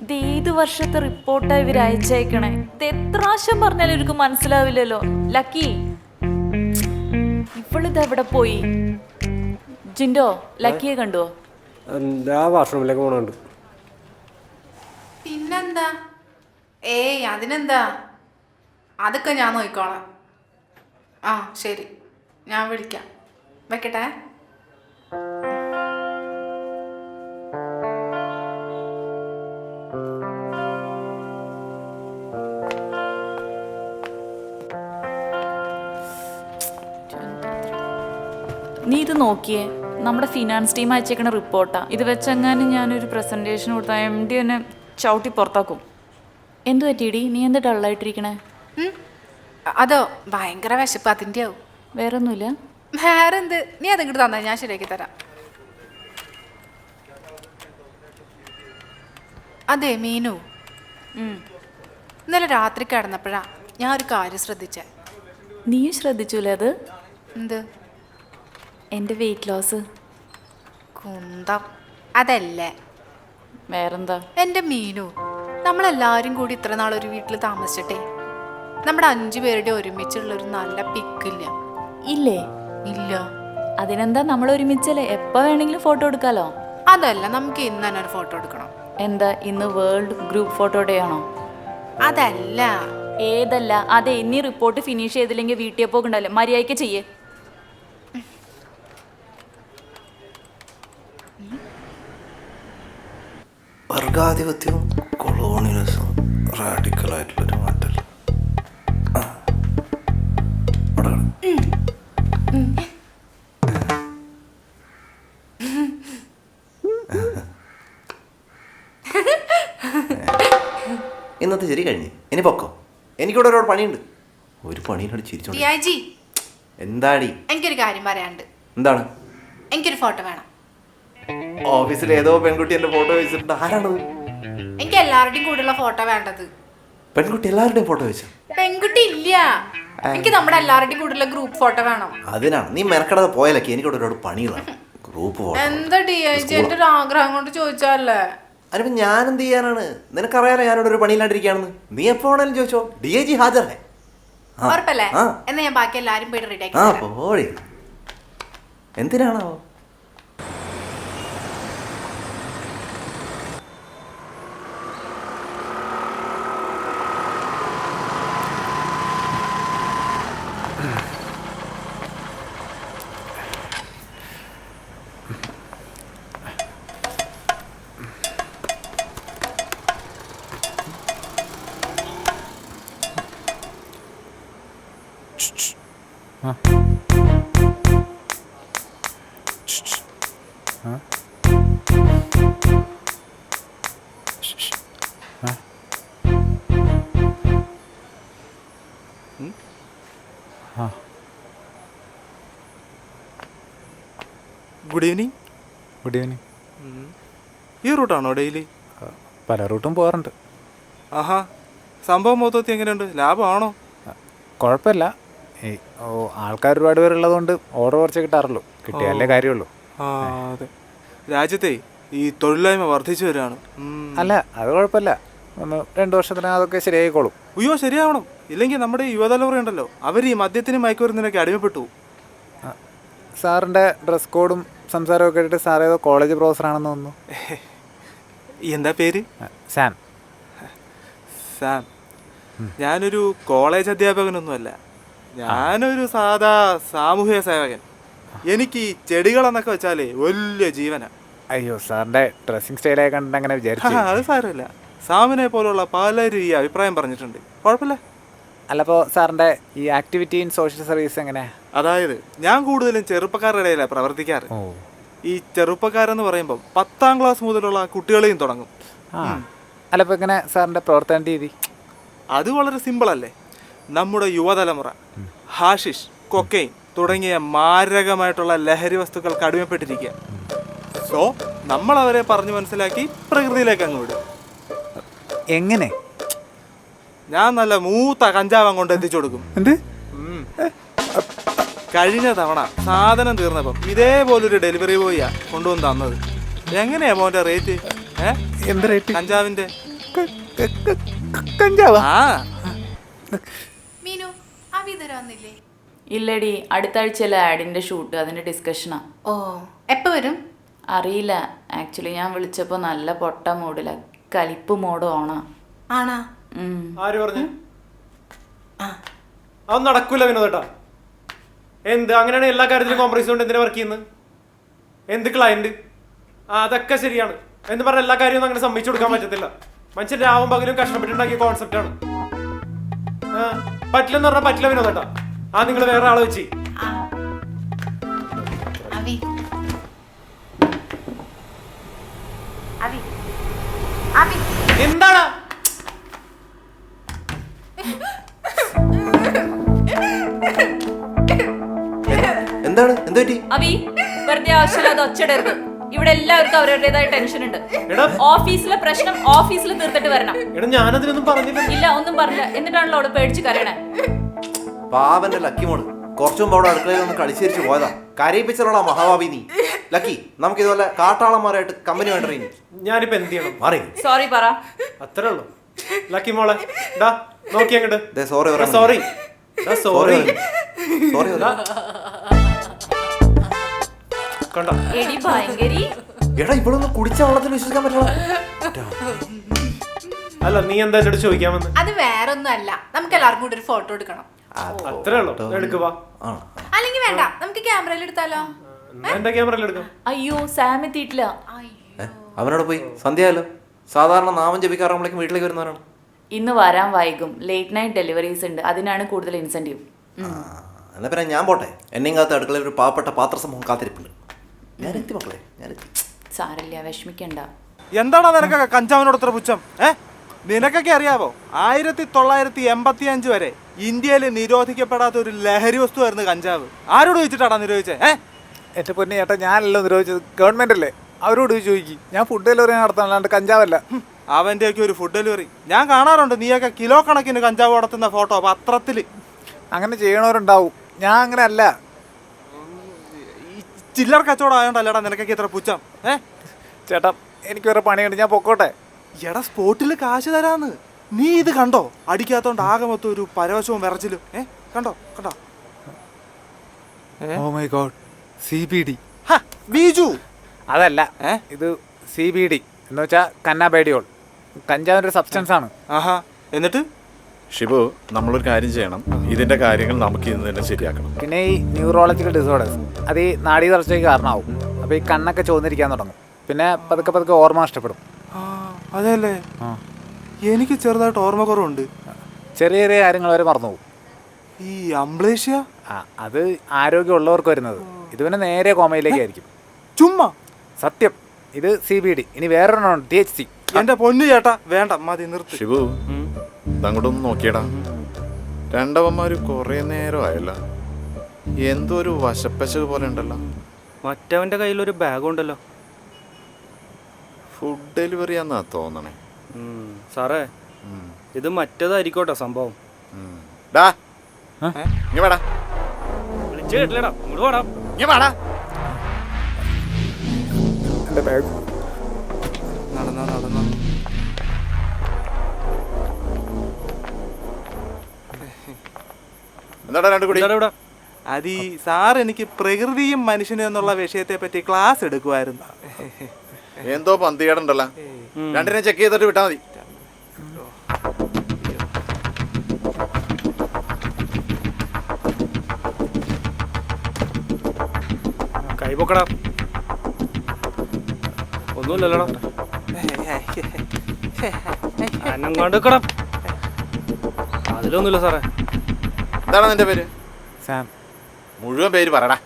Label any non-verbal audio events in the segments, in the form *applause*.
ഇത് ഏത് വർഷത്തെ റിപ്പോർട്ടാ ഇവർ അയച്ചേക്കണേ. ഇത് എത്ര പ്രാവശ്യം പറഞ്ഞാലും ഇവർക്ക് മനസ്സിലാവില്ലല്ലോ. ലക്കി ഇവളിത് എവിടെ പോയി? ജിൻഡോ ലക്കിയെ കണ്ടോ? എന്താ വാഷ്റൂമിലേക്ക് പോണുണ്ട്. പിന്നെന്താ? ഏയ് അതിനെന്താ? അതൊക്കെ ഞാൻ നോക്കിക്കോളാം. ആ ശരി. ഞാൻ വിളിക്കാം. വെക്കട്ടെ? ഇത് നോക്കിയേ. നമ്മുടെ ഫിനാൻസ് ടീം അയച്ചേക്കണ റിപ്പോർട്ടാ ഇത് വെച്ചെങ്ങാനും ഞാനൊരു പ്രസന്റേഷൻ കൊടുത്താൽ എം ഡി എന്നെ ചവിട്ടി പുറത്താക്കും. എന്തു പറ്റിയിടി? നീ എന്താ ഡള്ളായിട്ടിരിക്കണേ. അതോ ഭയങ്കര വിശപ്പ് അതിന്റെ ആവും വേറെ ഒന്നുമില്ല വേറെ എന്ത് നീ അതിങ്ങോട്ട് തന്നാ ഞാൻ ശരിയാക്കി തരാം. അതെ മീനു. ഇന്നലെ രാത്രി കിടന്നപ്പോഴാ ഞാൻ ഒരു കാര്യം ശ്രദ്ധിച്ചേ. നീ ശ്രദ്ധിച്ചൂലേ അത്? എന്ത്? എന്റെ വെയിറ്റ് ലോസ് കുന്തം. അതല്ലേ? വേറെന്താ? എന്റെ മീനു നമ്മളെല്ലാവരും കൂടി ഇത്ര നാൾ ഒരു വീട്ടിൽ താമസിച്ചിട്ടേ നമ്മുടെ അഞ്ചു പേരുടെ ഒരുമിച്ചുള്ള ഒരു നല്ല പിക്കില്ല ഇല്ലേ? ഇല്ല. അതിനെന്താ നമ്മൾ ഒരുമിച്ചല്ലേ? എപ്പോ വേണമെങ്കിലും ഫോട്ടോ എടുക്കാലോ? അതല്ല നമുക്ക് ഇന്ന് തന്നെ ഒരു ഫോട്ടോ എടുക്കണം. എന്താ ഇന്ന് വേൾഡ് ഗ്രൂപ്പ് ഫോട്ടോ ഡേ ആണോ? അതല്ല. ഏതല്ല? അതെ ഇനി റിപ്പോർട്ട് ഫിനിഷ് ചെയ്തില്ലെങ്കിൽ വീട്ടിൽ പോകണ്ടല്ലേ മര്യാദയ്ക്ക് ചെയ്യേ. വർഗാധിപത്യവും കൊളോണിയലിസവും റാഡിക്കലായിട്ടുള്ളൊരു മാറ്റം. ആ. അവിടെ കിടക്ക്. ഇന്നത്തെ ശരി കഴിഞ്ഞ്. ഇനി പൊക്കോ. എനിക്കിവിടെ ഒരുപാട് പണിയുണ്ട്. ഒരു പണിയോട് ചിരിച്ചോ എന്താടി? എനിക്കൊരു കാര്യം പറയാണ്ട് എന്താണ്? എനിക്കൊരു ഫോട്ടോ വേണം. ഓഫീസിൽ ഏതോ പെൺകുട്ടി എന്റെ ഫോട്ടോ വെച്ചിട്ടുണ്ട്. ആരാണത്? എനിക്ക് എല്ലാവരുടെയും കൂടെയുള്ള ഫോട്ടോ വേണ്ടത്. പെൺകുട്ടി എല്ലാവരുടെയും ഫോട്ടോ വെച്ചു? പെൺകുട്ടി ഇല്ല. എനിക്ക് നമ്മുടെ എല്ലാവരുടെയും കൂടെയുള്ള ഗ്രൂപ്പ് ഫോട്ടോ വേണം. അതിനാണ്. നീ മെനക്കെടാതെ പോയാലൊക്കെ എനിക്ക് ഒരുപാട് പണികളാണ് ഗ്രൂപ്പ് ഫോട്ടോ എന്താ ഡിയാജി എന്റെ ഒരു ആഗ്രഹം കൊണ്ട് ചോദിച്ചാലേ അതിപ്പോ ഞാൻ എന്ത് ചെയ്യാനാണ്? നിനക്കറിയാലോ ഞാനിവിടെ ഒരു പണിയില്ലാണ്ടിരിക്കുകയാണെന്ന്. നീ എപ്പോ വേണേലും ചോദിച്ചോ. ഡി ഐ ജി ഹാജറേ. ഉറപ്പല്ലേ? എന്നാ ഞാൻ ബാക്കി എല്ലാരും പോയിട്ട് റെഡി ആക്കി ആ പോളി പോടി. ഗുഡ് ഈവനിങ് ഗുഡ് ഈവനിങ് ഈ റൂട്ടാണോ ഡെയിലി പല റൂട്ടും പോകാറുണ്ട്. ആഹാ സംഭവം മൊത്തത്തിൽ എങ്ങനെയുണ്ട്? ലാഭമാണോ? കുഴപ്പമില്ല. ഈ ഓ ആൾക്കാർ ഒരുപാട് പേരുള്ളതുകൊണ്ട് ഓർഡർ കുറച്ച് കിട്ടാറുള്ളൂ. കിട്ടിയാലേ കാര്യമുള്ളൂ. ആ അതെ. രാജ്യത്തെ ഈ തൊഴിലില്ലായ്മ വർദ്ധിച്ചു വരികയാണ്. ഉം. അല്ല അത് കുഴപ്പമില്ല. ഒന്ന് രണ്ട് വർഷത്തിനകം അതൊക്കെ ശരിയായിക്കോളും. അയ്യോ ശരിയാവണം. ഇല്ലെങ്കിൽ നമ്മുടെ ഈ യുവതലമുറ ഉണ്ടല്ലോ. അവർ ഈ മദ്യത്തിനും മയക്കുമരുന്നിനൊക്കെ അടിമപ്പെട്ടു. സാറിന്റെ ഡ്രസ് കോഡും സംസാരവും കേട്ടിട്ട് സാറേ സാർ ഏതോ കോളേജ് പ്രൊഫസറാണെന്ന് തോന്നുന്നു. *laughs* എന്താ പേര്? സാം. സാം. ഞാനൊരു കോളേജ് അധ്യാപകനൊന്നുമല്ല. ഞാനൊരു സാധാ സാമൂഹിക സേവകൻ. എനിക്ക് ഈ ചെടികളെന്നൊക്കെ വെച്ചാലേ വലിയ ജീവന. അയ്യോ സാറിന്റെ ഡ്രസ്സിംഗ് സ്റ്റൈലൊക്കെ കണ്ടിട്ട് അങ്ങനെ വിചാരിച്ചു. *laughs* അത് സാരമില്ല. സാമിനെ പോലുള്ള പലരും ഈ അഭിപ്രായം പറഞ്ഞിട്ടുണ്ട്. കുഴപ്പമില്ല. അല്ലപ്പോൾ സാറിന്റെ ഈ ആക്ടിവിറ്റി ഇൻ സോഷ്യൽ സർവീസ് എങ്ങനെ? അതായത് ഞാൻ കൂടുതലും ചെറുപ്പക്കാരുടെ ഇടയിലാണ് പ്രവർത്തിക്കാറ്. ഈ ചെറുപ്പക്കാരെന്ന് പറയുമ്പോൾ പത്താം ക്ലാസ് മുതലുള്ള കുട്ടികളെയും തുടങ്ങും. അല്ലപ്പോ എങ്ങനെ സാറിന്റെ പ്രവർത്തന രീതി? അത് വളരെ സിമ്പിൾ അല്ലേ നമ്മുടെ യുവതലമുറ ഹാഷിഷ് കൊക്കൈൻ തുടങ്ങിയ മാരകമായിട്ടുള്ള ലഹരി വസ്തുക്കൾക്ക് അടിമപ്പെട്ടിരിക്കുക സോ നമ്മൾ അവരെ പറഞ്ഞു മനസ്സിലാക്കി പ്രകൃതിയിലേക്ക് അങ്ങ് വിടും. എങ്ങനെ? ഞാൻ നല്ല മൂത്ത കഞ്ചാവം കൊണ്ട് എത്തിച്ചു കൊടുക്കും. എന്ത്. കഴിഞ്ഞ തവണ സാധനം തീർന്നപ്പം ഇതേപോലൊരു ഡെലിവറി ബോയിയാ കൊണ്ടുവന്ന് തന്നത്. എങ്ങനെയാ മോന്റെ റേറ്റ് എന്ത് റേറ്റ് കഞ്ചാവിന്റെ കഞ്ചാവ്? ആ. മീനു അവി തരാന്നില്ലേ ഇല്ലടി അടുത്ത ആഡിന്റെ ഷൂട്ട് അതിന്റെ ഡിസ്കഷനാ ഓ എപ്പോ വരും? അറിയില്ല. ആക്ച്വലി ഞാൻ വിളിച്ചപ്പോൾ നല്ല പൊട്ട മൂഡില. കലിപ്പ് മോഡ് ഓണാ. ആണാ. ആര് പറഞ്ഞു? അത് നടക്കൂല വിനോദേട്ടാ എന്ത്? അങ്ങനെയാണ് എല്ലാ കാര്യത്തിലും കോംപ്രമൈസ് കൊണ്ട് എന്തിനാ വർക്ക് ചെയ്യുന്നത് എന്ത് ക്ലയന്റ് ആ അതൊക്കെ ശരിയാണ്. എന്ന് പറഞ്ഞ എല്ലാ കാര്യവും അങ്ങനെ സമ്മതിച്ചു കൊടുക്കാൻ പറ്റത്തില്ല. മനുഷ്യൻ രാവും പകലും കഷ്ടപ്പെട്ടുണ്ടാക്കിയ കോൺസെപ്റ്റ് ആണ്. പറ്റില്ലെന്ന് പറഞ്ഞാൽ പറ്റില്ല വിനോദേട്ടാ ആ നിങ്ങൾ വേറെ ആളെ വെച്ച്. എന്താണ് എന്താണ് എന്ത് പറ്റി അവി വെറുതെ ആവശ്യമില്ലാതെ ഒച്ചിടരുത് ഇവിടെ എല്ലാവർക്കും അവരുടേതായ ടെൻഷൻ ഉണ്ട്. എടാ. ഓഫീസിലെ പ്രശ്നം ഓഫീസിൽ തീർത്തിട്ട് വരണം. എടാ ഞാനതിനൊന്നും പറഞ്ഞില്ല. ഇല്ല ഒന്നും പറഞ്ഞില്ല. എന്നിട്ടാണല്ലോ അവൾ പേടിച്ച് കരയണേ. പാവന്റെ ലക്കി മോൾ. കുറച്ചു മുമ്പ് അവിടെ അടുക്കളയിൽ ഒന്ന് കളിച്ചിരിച്ച് പോയതാ. കരയിപ്പിച്ചുള്ള മഹാഭാവി നീ. ലക്കി നമുക്ക് ഇതുപോലെ കാട്ടാളന്മാരായിട്ട് കമ്പനി വേണ്ട ഇനി ഞാനിപ്പോ എന്ത് ചെയ്യണം? മാറി. സോറി പറ. അത്രേ ഉള്ളൂ. ലക്കി മോളെ ഡാ നോക്കി അങ്ങോട്ട് ദേ സോറി പറയാൻ സോറി സോറി സോറി കണ്ടോ? എടി ഭയങ്കരി. എടാ ഇവളൊന്നും കുടിച്ച വെള്ളത്തിൽ വിശ്വസിക്കാൻ പറ്റില്ല അല്ല നീ എന്താ എന്നോട് ചോദിക്കാൻ വന്ന്? അത് വേറൊന്നും അല്ല നമുക്ക് എല്ലാവർക്കും കൂടി ഒരു ഫോട്ടോ എടുക്കണം. അത്രേ ഉള്ളൂ. എടുക്കുക അല്ലെങ്കിൽ വേണ്ട. നമുക്ക് ക്യാമറയിൽ എടുത്താലോ? എന്റെ ക്യാമറയിൽ എടുക്കാം? അയ്യോ സാം എത്തിയിട്ടില്ല. അവനോട് പോയി. സന്ധ്യയായല്ലോ. സാധാരണ നാമം ജപിക്കാറാകുമ്പോഴേക്കും വീട്ടിലേക്ക് വരുന്നവരാണ്. ഇന്ന് വരാൻ വൈകും. ലേറ്റ് നൈറ്റ് ഡെലിവറീസ് ഉണ്ട്. അതിനാണ് കൂടുതൽ ഇൻസെന്റീവ് എന്നാ പിന്നെ ഞാൻ പോട്ടെ. എന്നെയും കാത്ത് അടുക്കളയിൽ ഒരു പാവപ്പെട്ട പാത്ര സമൂഹം കാത്തിരിപ്പുണ്ട്. ഞാൻ എത്തി മക്കളെ ഞാനെത്തി. സാരല്ല വിഷമിക്കണ്ട. എന്താടാ നിനക്കൊക്കെ കഞ്ചാവിനോട് ഇത്ര പുച്ഛം? ഏ? നിനക്കൊക്കെ അറിയാവോ? ആയിരത്തി തൊള്ളായിരത്തി എൺപത്തി അഞ്ച് വരെ ഇന്ത്യയിൽ നിരോധിക്കപ്പെടാത്ത ഒരു ലഹരി വസ്തുവായിരുന്നു കഞ്ചാവ്. ആരോട് ചോദിച്ചിട്ടാടാ നിരോധിച്ചേ? ഏ? എന്റെ പൊന്നെ ചേട്ടാ ഞാനല്ലോ നിരോധിച്ചത്. ഗവൺമെന്റ് അല്ലേ? അവരോട് ചോദിക്കും. ഞാൻ ഫുഡ് ഡെലിവറി നടത്താൻ അല്ലാണ്ട് കഞ്ചാവല്ല. അവന്റെ അവന്റെയൊക്കെ ഒരു ഫുഡ് ഡെലിവറി ഞാൻ കാണാറുണ്ട് നീയൊക്കെ കിലോ കണക്കിന് കഞ്ചാവ് നടത്തുന്ന ഫോട്ടോ പത്രത്തിൽ അങ്ങനെ ചെയ്യണവരുണ്ടാവും. ഞാൻ അങ്ങനെ അല്ല ഈ ചില്ലർ കച്ചവടം ആയതുകൊണ്ടല്ലടാ നിനക്കൊക്കെ ഇത്ര പുച്ഛം? ഏ? ചേട്ടാ എനിക്ക് വേറെ പണിയുണ്ട് ഞാൻ പൊക്കോട്ടെ. എടാ സ്പോട്ടിൽ കാശ് തരാന്ന്. നീ ഇത് കണ്ടോ? അടിക്കാത്തോണ്ട് ആകെ മൊത്തം ഒരു പരവശവും വിറച്ചിലും. ഏ? കണ്ടോ? കണ്ടോ? ഓ my God C B D Biju. അതല്ല ഏ? ഇത് സി ബി ഡി എന്ന് വെച്ചാൽ കന്നാബേഡിയോൾ. കഞ്ചാവിന്റെ ഒരു സബ്സ്റ്റൻസ് ആണ്. ആഹാ. എന്നിട്ട്? ഷിബു നമ്മളൊരു കാര്യം ചെയ്യണം. ഇതിന്റെ കാര്യങ്ങൾ നമുക്ക് ഇന്ന് തന്നെ ശരിയാക്കണം. പിന്നെ ഈ ന്യൂറോളജിക്കൽ ഡിസോർഡേഴ്സ് അത് ഈ നാഡീ തളർച്ചയ്ക്ക് കാരണമാവും. അപ്പോൾ ഈ കണ്ണൊക്കെ ചോന്നിരിക്കാൻ തുടങ്ങും. പിന്നെ പതുക്കെ പതുക്കെ ഓർമ്മ നഷ്ടപ്പെടും. അതെല്ലേ? എനിക്ക് ചെറുതായിട്ട് ഓർമ്മ കുറവുണ്ട് ചെറിയ ചെറിയ കാര്യങ്ങൾ വരെ മറന്നു പോകും. ഈ അംബ്ലേഷ്യ? അത് ആരോഗ്യമുള്ളവർക്ക് വരുന്നത്. ഇത് പിന്നെ നേരെ കോമയിലേക്ക് ആയിരിക്കും. ചുമ്മാ? സത്യം. ഇത് സി ബി ഡി. ഇനി വേറൊരെണ്ണം ടി എച്ച് സി. എന്റെ പൊന്നു ചേട്ടാ വേണ്ട മതി നിർത്തി. ഷിബു ഇതങ്ങോട്ടൊന്ന് നോക്കിയടാ. രണ്ടവന്മാര് കുറെ നേരമായല്ല എന്തോ ഒരു വശപ്പശക് പോലെ ഉണ്ടല്ലോ. മറ്റവന്റെ കയ്യിലൊരു ബാഗ് ഉണ്ടല്ലോ ഫുഡ് ഡെലിവറി ആന്നാ തോന്നണേ. സാറേ ഇത് മറ്റേതായിരിക്കോട്ടെ സംഭവം. ഡാ ഇങ്ങ് വാടാ. വിളിച്ചു കേട്ടില്ലടാ ഇങ്ങോട്ട് പോടാ ഇങ്ങ് വാടാ. എന്റെ ബാഗ്. എന്താടാ രണ്ടു കൂടി? ഇവിടെ? അത് ഈ സാർ എനിക്ക് പ്രകൃതിയും മനുഷ്യനും എന്നുള്ള വിഷയത്തെ പറ്റി ക്ലാസ് എടുക്കുമായിരുന്നു എന്തോ പന്തികേടുണ്ടല്ലോ. രണ്ടിനെ ചെക്ക് ചെയ്തിട്ട് വിട്ടാ മതി. കൈ പൊക്കടാ ഒന്നുമില്ലല്ലോടാ. അനങ്ങാണ്ട് നിക്കടാ. അതിലൊന്നുമില്ല സാറേ. എന്താണ് നിന്റെ പേര്? സാം. മുഴുവൻ പേര് പറടാ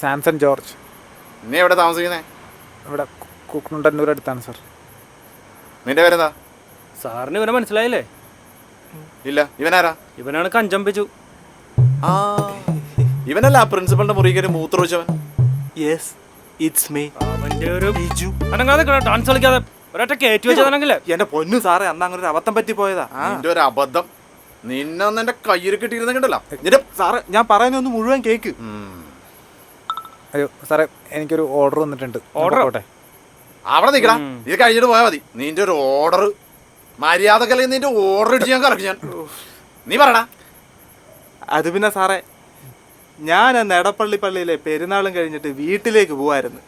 സാംസൺ ജോർജ്. നീ എവിടെ താമസിക്കുന്നേ? ഇവിടെ കുക്കുണ്ടന്നൂർ അടുത്താണ് സാർ. നിന്റെ പേരെന്താ? സാറിന് ഇവനെ മനസ്സിലായില്ലേ? ഇല്ല. ഇവനാരാ? ഇവനാണ് കഞ്ചമ്പിച്ചു ആ ഇവനല്ല പ്രിൻസിപ്പളിന്റെ മുറിയിൽ മൂത്രമൊഴിച്ചവൻ യെസ് ഇറ്റ്സ് മീ അവന്റെ ഒരു ബിജു. അനങ്ങാതെ ഡാൻസ് കളിക്കാതെ ഒരൊറ്റ കയറ്റി വെച്ചതാണെങ്കിലേ? എന്റെ പൊന്നു സാറേ അന്ന് അങ്ങനെ ഒരു അബദ്ധം പറ്റി പോയതാ ആ ഒരു അബദ്ധം. നിന്നൊന്ന് എന്റെ കയ്യിൽ കിട്ടിയിരുന്നെങ്കിണ്ടല്ലോ നിന്റെ സാറേ ഞാൻ പറയുന്ന ഒന്ന് മുഴുവൻ കേക്ക്. അയ്യോ സാറേ എനിക്കൊരു ഓർഡർ വന്നിട്ടുണ്ട്. ഓർഡർ ഓട്ടെ അവിടെ നിൽക്കടാ. ഇത് കഴിഞ്ഞിട്ട് പോയാൽ മതി. നിന്റെ ഒരു ഓർഡർ. മര്യാദക്കല്ലേ നിന്റെ ഓർഡർ ഇടിച്ച് ഞാൻ കറക്റ്റ് ഞാൻ. നീ പറടാ. അത് പിന്നെ സാറേ ഞാൻ അന്ന് എടപ്പള്ളി പള്ളിയിലെ പെരുന്നാളും കഴിഞ്ഞിട്ട് വീട്ടിലേക്ക് പോവായിരുന്നു.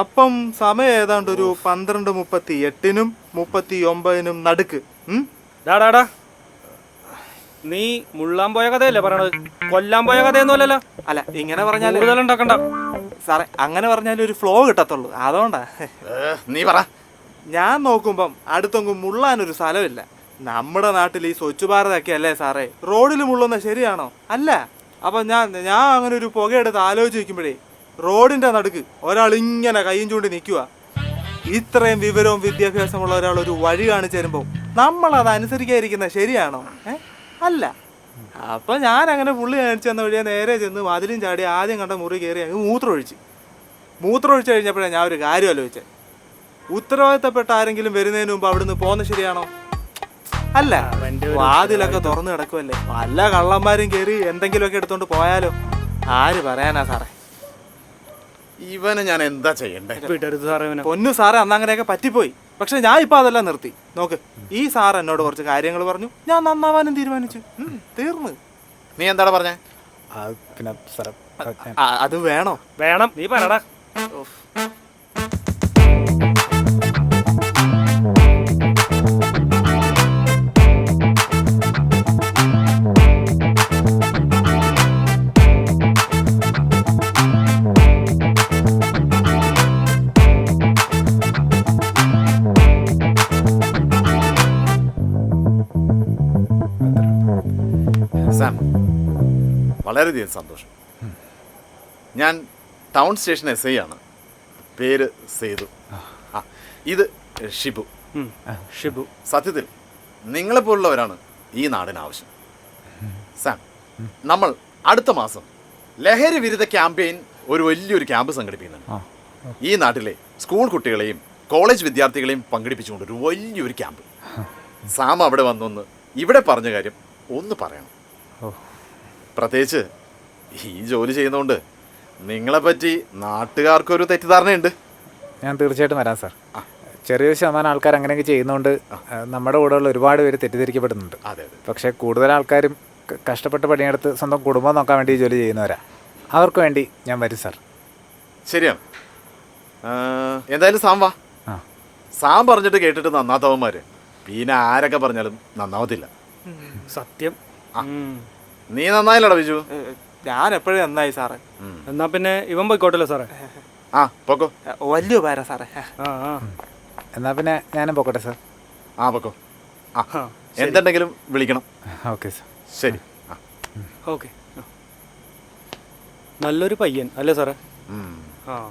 അപ്പം സമയം ഏതാണ്ട് ഒരു പന്ത്രണ്ട് മുപ്പത്തി എട്ടിനും മുപ്പത്തി ഒമ്പതിനും നടുക്ക് ഉം? ഡാടാടാ നീ മുള്ളാൻ പോയ കഥയല്ലേ പറയണത്? കൊല്ലാൻ പോയ കഥയൊന്നുമല്ല അല്ല ഇങ്ങനെ പറഞ്ഞാൽ സാറേ അങ്ങനെ പറഞ്ഞാൽ ഒരു ഫ്ലോ കിട്ടത്തുള്ളൂ. അതുകൊണ്ടാ. നീ പറ. ഞാൻ നോക്കുമ്പം അടുത്തൊന്നും മുള്ളാനൊരു സ്ഥലമില്ല. നമ്മുടെ നാട്ടിൽ ഈ സ്വച്ഛ് ഭാരതൊക്കെ അല്ലേ സാറേ? റോഡിൽ മുള്ളുന്ന ശരിയാണോ? അല്ല. അപ്പൊ ഞാൻ ഞാൻ അങ്ങനെ ഒരു പുകയെടുത്ത് ആലോചിച്ച് വെക്കുമ്പോഴേ റോഡിന്റെ നടുക്ക് ഒരാൾ ഇങ്ങനെ കയ്യും ചൂണ്ടി നിൽക്കുക ഇത്രയും വിവരവും വിദ്യാഭ്യാസമുള്ള ഒരാൾ ഒരു വഴി കാണിച്ചു തരുമ്പോൾ നമ്മൾ അത് അനുസരിക്കാതിരിക്കുന്നത് ശരിയാണോ? ഏ? അല്ല. അപ്പൊ ഞാൻ അങ്ങനെ പുള്ളി കാണിച്ചു തന്ന വഴിയാ നേരെ ചെന്ന് മതിലും ചാടി ആദ്യം കണ്ട മുറി കയറി അങ്ങ് മൂത്രമൊഴിച്ച്. ഒഴിച്ചു കഴിഞ്ഞപ്പോഴാണ് ഞാൻ ഒരു കാര്യം ആലോചിച്ചത് ഉത്തരവാദിത്തപ്പെട്ട ആരെങ്കിലും വരുന്നതിന് മുമ്പ് അവിടുന്ന് പോകുന്ന ശരിയാണോ? അല്ല. വാതിലൊക്കെ തുറന്നു കിടക്കുമല്ലേ വല്ല കള്ളന്മാരും കയറി എന്തെങ്കിലുമൊക്കെ എടുത്തോണ്ട് പോയാലോ? ആര് പറയാനാ സാറേ? ഇവനെ ഞാൻ എന്താ ചെയ്യണ്ടേ? വിടരുത് സാറേ ഇവനെ. പൊന്നു സാറേ അന്ന് അങ്ങനെയൊക്കെ പറ്റിപ്പോയി. പക്ഷെ ഞാൻ ഇപ്പൊ അതെല്ലാം നിർത്തി. നോക്ക് ഈ സാർ എന്നോട് കുറച്ച് കാര്യങ്ങൾ പറഞ്ഞു. ഞാൻ നന്നാവാനും തീരുമാനിച്ചു. ഉം, തീർന്ന്. നീ എന്താടാ പറഞ്ഞേ? ആ, പിന്നെ സാറേ ആ, അത് വേണോ? വേണം. നീ പറയടാ. വളരെയധികം സന്തോഷം. ഞാൻ ടൗൺ സ്റ്റേഷൻ എസ് ഐ ആണ്. പേര് സേതു. ആ. ഇത് ഷിബു. ഷിബു. സത്യത്തിൽ നിങ്ങളെപ്പോലുള്ളവരാണ് ഈ നാടിന് ആവശ്യം. സാം നമ്മൾ അടുത്ത മാസം ലഹരി വിരുദ്ധ ക്യാമ്പയിൻ ഒരു വലിയൊരു ക്യാമ്പ് സംഘടിപ്പിക്കുന്നുണ്ട്. ഈ നാട്ടിലെ സ്കൂൾ കുട്ടികളെയും കോളേജ് വിദ്യാർത്ഥികളെയും പങ്കെടുപ്പിച്ചുകൊണ്ട് ഒരു വലിയൊരു ക്യാമ്പ്. സാം അവിടെ വന്നൊന്ന് ഇവിടെ പറഞ്ഞ കാര്യം ഒന്ന് പറയണം. ഓ. പ്രത്യേകിച്ച് ഈ ജോലി ചെയ്യുന്നതുകൊണ്ട് നിങ്ങളെപ്പറ്റി നാട്ടുകാർക്കൊരു തെറ്റിദ്ധാരണയുണ്ട്. ഞാൻ തീർച്ചയായിട്ടും വരാം സാർ. ചെറിയൊരു ശതമാനം ആൾക്കാർ അങ്ങനെയൊക്കെ ചെയ്യുന്നതുകൊണ്ട് നമ്മുടെ കൂടെയുള്ള ഒരുപാട് പേര് തെറ്റിദ്ധരിക്കപ്പെടുന്നുണ്ട്. അതെ അതെ. പക്ഷേ കൂടുതൽ ആൾക്കാരും കഷ്ടപ്പെട്ട് പണിയെടുത്ത് സ്വന്തം കുടുംബം നോക്കാൻ വേണ്ടി ജോലി ചെയ്യുന്നവരാ. അവർക്ക് വേണ്ടി ഞാൻ വരും സാർ. ശരിയാണ് എന്തായാലും സാം വാ. സാം പറഞ്ഞിട്ട് കേട്ടിട്ട് നന്നാത്തവന്മാര്. പിന്നെ ആരൊക്കെ പറഞ്ഞാലും നന്നാവത്തില്ല. സത്യം. നീ നന്നായില്ലടാ ബിജു. ഞാൻ എപ്പോഴും നന്നായി സാറേ. എന്നാ പിന്നെ ഇവൻ പോയിക്കോട്ടല്ലോ സാറേ. ആ പൊക്കോ. വലിയ ഉപകാരം സാറേ. ആ ആ. എന്നാൽ പിന്നെ ഞാനും പോക്കട്ടെ സാർ. ആ പൊക്കോ. ആ ആ, എന്തുണ്ടെങ്കിലും വിളിക്കണം. Okay sir. ശരി. ആ. ഓക്കെ. നല്ലൊരു പയ്യൻ അല്ലേ സാറേ? ആ.